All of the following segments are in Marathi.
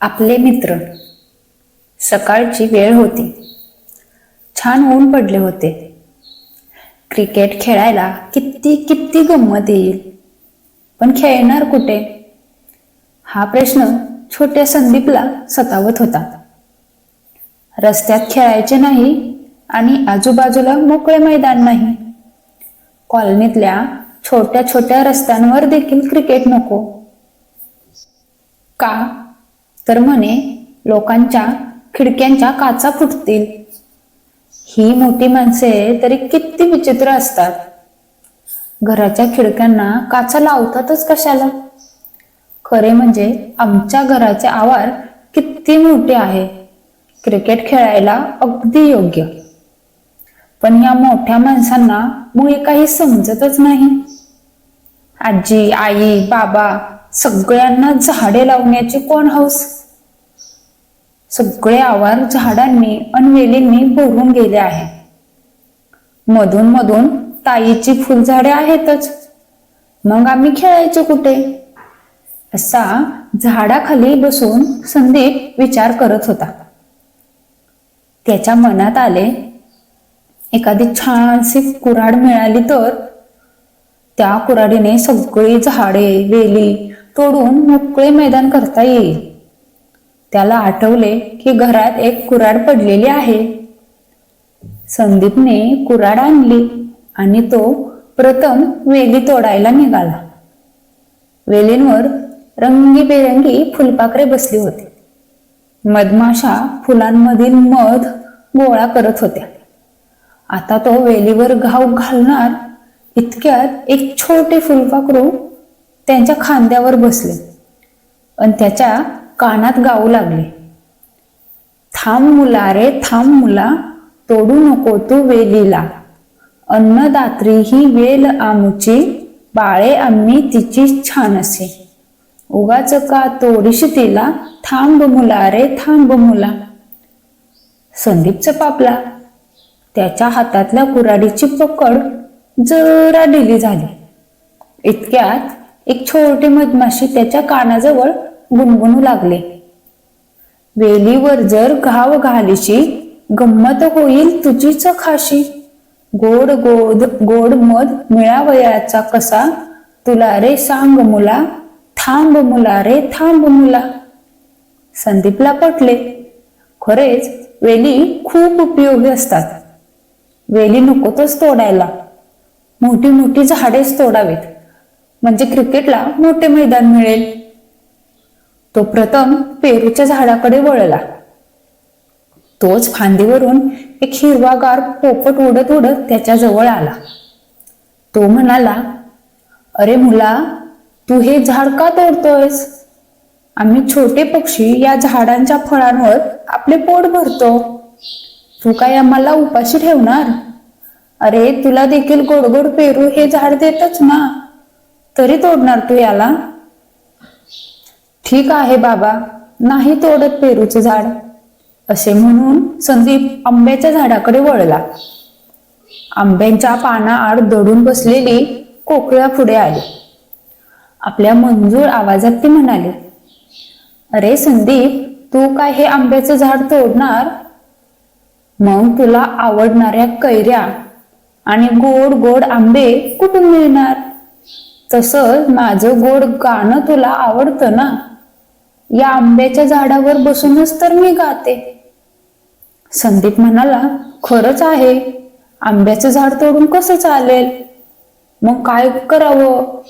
आपले मित्र. सकाळची वेळ होती. छान ऊन पडले होते. क्रिकेट खेळायला किती किती गंमत येईल. पण खेळणार कुठे? हा प्रश्न छोट्या संदीपला सतावत होता. रस्त्यात खेळायचे नाही आणि आजूबाजूला मोकळे मैदान नाही. कॉलनीतल्या छोट्या छोट्या रस्त्यांवर देखील क्रिकेट नको. का? तर म्हणे लोकांच्या खिडक्यांच्या काचा फुटतील. ही मोठी माणसे तरी किती विचित्र असतात. घराच्या खिडक्यांना काचा लावतातच कशाला? खरे म्हणजे आमच्या घराचे आवार किती मोठे आहे. क्रिकेट खेळायला अगदी योग्य. पण या मोठ्या माणसांना मुळे काही समजतच नाही. आजी आई बाबा सगळ्यांना झाडे लावण्याची कोण हौस? सगळे आवार झाडांनी अनवेलींनी भरून गेले आहे. मधून मधून ताईची फुलझाडे आहेतच. मग आम्ही खेळायचे कुठे? असा झाडाखाली बसून संदीप विचार करत होता. त्याच्या मनात आले एखादी छानशी कुऱ्हाड मिळाली तर? त्या कुऱ्हाडीने सगळी झाडे वेली तोडून मोकळे मैदान करता येईल. त्याला आठवले की घरात एक कुऱ्हाड पडलेली आहे. संदीपने कुऱ्हाड आणली आणि तो प्रथम वेली तोडायला निघाला. वेलींवर रंगीबेरंगी फुलपाखरे बसली होती. मधमाशा फुलांमधील मध गोळा करत होत्या. आता तो वेलीवर घाव घालणार इतक्यात एक छोटे फुलपाखरू त्यांच्या खांद्यावर बसले आणि त्याच्या कानात गाऊ लागले. थांब मुला रे थांब मुला तोडू नको तू वेलीला. अन्नदात्री ही वेल आमची बाळे आम्ही तिची छान असे. उगाच का तोडीश तिला थांब मुला रे थांब मुला. संदीपचा पापला. त्याच्या हातातल्या कुऱ्हाडीची पकड जरा ढिली झाली. इतक्यात एक छोटी मधमाशी त्याच्या कानाजवळ गुणगुणू लागले. वेलीवर जर घाव घालीशी गंमत होईल तुझीच खाशी. गोड गोद गोड मध मिळावयाचा कसा? तुला रे सांग मुला थांब मुला रे थांब मुला. संदीपला पटले. खरेच वेली खूप उपयोगी असतात. वेली नकोतच तोडायला. मोठी मोठी झाडेच तोडावीत. म्हणजे क्रिकेटला मोठे मैदान मिळेल. तो प्रथम पेरूच्या झाडाकडे वळला. तोच फांदीवरून एक हिरवागार पोपट उडत उडत त्याच्याजवळ आला. तो म्हणाला अरे मुला तू हे झाड का तोडतोयस? आम्ही छोटे पक्षी या झाडांच्या फळांवर आपले पोट भरतो. तू काय आम्हाला उपाशी ठेवणार? अरे तुला देखील गोड गोड पेरू हे झाड देतच ना. तरी तोडणार तू याला? ठीक आहे बाबा नाही तोडत पेरूचे झाड. असे म्हणून संदीप आंब्याच्या झाडाकडे वळला. आंब्यांच्या पानाआड दडून बसलेली कोकळ्या पुढे आली. आपल्या मंजूर आवाजात ती म्हणाली अरे संदीप तू काय हे आंब्याचं झाड तोडणार? मग तुला आवडणाऱ्या कैऱ्या आणि गोड गोड आंबे कुठून मिळणार? तसं माझं गोड गाणं तुला आवडतं ना? या आंब्याच्या झाडावर बसूनच तर मी गाते. संदीप म्हणाला खरंच आहे. आंब्याचं झाड तोडून कसं चालेल? मग काय करावं?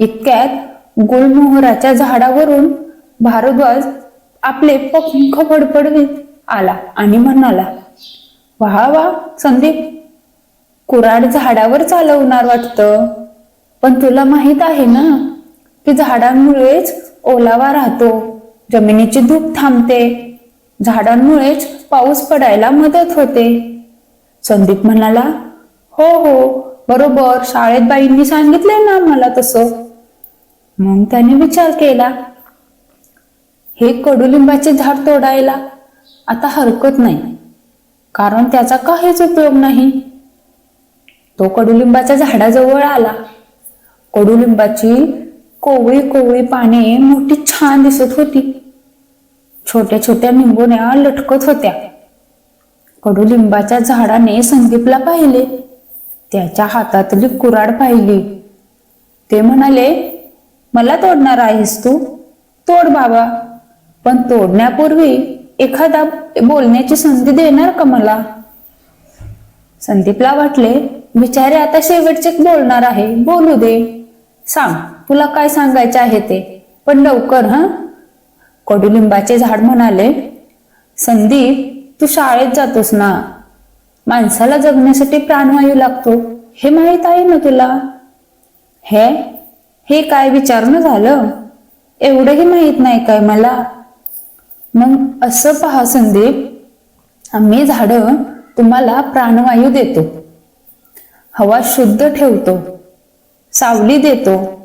इतक्यात गुलमोहराच्या झाडावरून भारद्वाज आपले पंख फडफडवीत आला आणि म्हणाला वा वा संदीप कुराड झाडावर चालवणार वाटतं. पण तुला माहीत आहे ना की झाडांमुळेच ओलावा राहतो. जमिनीची धूप थांबते. झाडांमुळेच पाऊस पडायला मदत होते. संदीप म्हणाला हो हो बरोबर. शाळेत बाईंनी सांगितले ना मला तसं. मग त्याने विचार केला हे कडुलिंबाचे झाड तोडायला आता हरकत नाही कारण त्याचा काहीच उपयोग नाही. तो कडुलिंबाच्या झाडाजवळ आला. कडुलिंबाची कोवळी कोवळी पाने मोठी छान दिसत होती. छोट्या छोट्या निंबोण्या लटकत होत्या. कडुलिंबाच्या झाडाने संदीपला पाहिले. त्याच्या हातातली कुराड पाहिली. ते म्हणाले मला तोडणार आहेस तू? तोड बाबा. पण तोडण्यापूर्वी एखादा बोलण्याची संधी देणार का मला? संदीपला वाटले बिचारे आता शेवटचे बोलणार आहे. बोलू दे. सांग. तुला काय सांगायचे आहे ते? पण लवकर हा? कडुलिंबाचे झाड म्हणाले संदीप तू शाळेत जातोस ना? माणसाला जगण्यासाठी प्राणवायू लागतो. हे माहीत आहे ना तुला? हे? हे काय विचारणं झालं? एवढंही माहीत नाही काय मला? मग असं पहा संदीप आम्ही झाडं तुम्हाला प्राणवायू देतो. हवा शुद्ध ठेवतो. सावली देतो.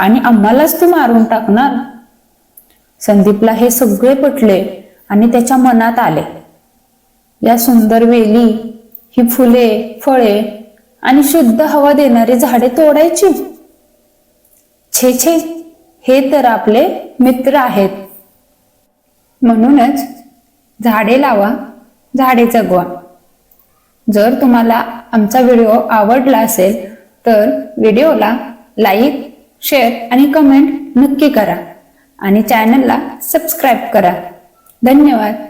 आणि आम्हालाच तू मारून टाकणार. संदीपला हे सगळे पटले आणि त्याच्या मनात आले. या सुंदर वेली ही फुले फळे आणि शुद्ध हवा देणारी झाडे तोडायची. छे छे हे तर आपले मित्र आहेत. म्हणूनच झाडे लावा झाडे जगवा. जर तुम्हाला आमचा व्हिडिओ आवडला असेल तर व्हिडिओला लाईक शेअर आणि कमेंट नक्की करा. आणि चॅनलला सबस्क्राईब करा. धन्यवाद.